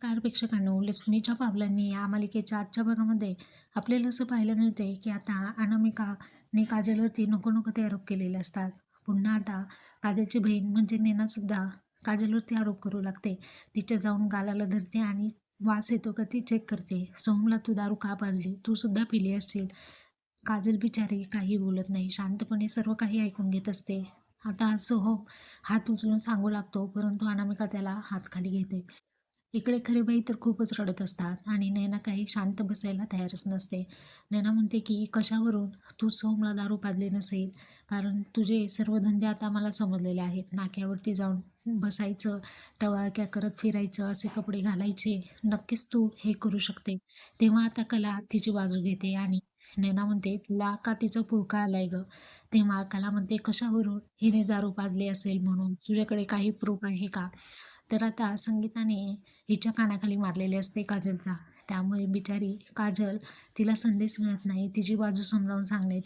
नमस्कार प्रेक्षकांनो लक्ष्मीच्या पावलांनी या मालिकेच्या आजच्या भागामध्ये आपल्याला असं पाहायला मिळते की आता अनामिका ने काजलवरती नको नको ते आरोप केलेले असतात. पुन्हा आता काजलची बहीण म्हणजे नेनासुद्धा काजलवरती आरोप करू लागते. तिच्या जाऊन गालाला धरते आणि वास येतो का ती चेक करते. सोहमला तू दारू का पाजली? तू सुद्धा पिली असशील. काजल बिचारी काही बोलत नाही. शांतपणे सर्व काही ऐकून घेत असते. आता सोहम हात उचलून सांगू लागतो परंतु अनामिका त्याला हात खाली घेते. इकडे खरेबाई तर खूपच रडत असतात आणि नैना काही शांत बसायला तयारच नसते. नैना म्हणते की कशावरून? तू सोमला दारू पाजली नसेल. कारण तुझे सर्व धंदे आता मला समजलेले आहेत. नाक्यावरती जाऊन बसायचं टवाळक्या करत फिरायचं असे कपडे घालायचे. नक्कीच तू हे करू शकते. तेव्हा आता कला तिची बाजू घेते आणि नैना म्हणते तुला का तिचं पुळका आलाय ग? तेव्हा कला म्हणते कशावरून? हिने दारू पाजली असेल म्हणून. तुझ्याकडे काही प्रूफ आहे का? तर आता संगीताने हिच्या कानाखाली मारलेले असते काजलचा. त्यामुळे बिचारी काजल तिला संदेश मिळत नाही तिची बाजू समजावून सांगण्याची.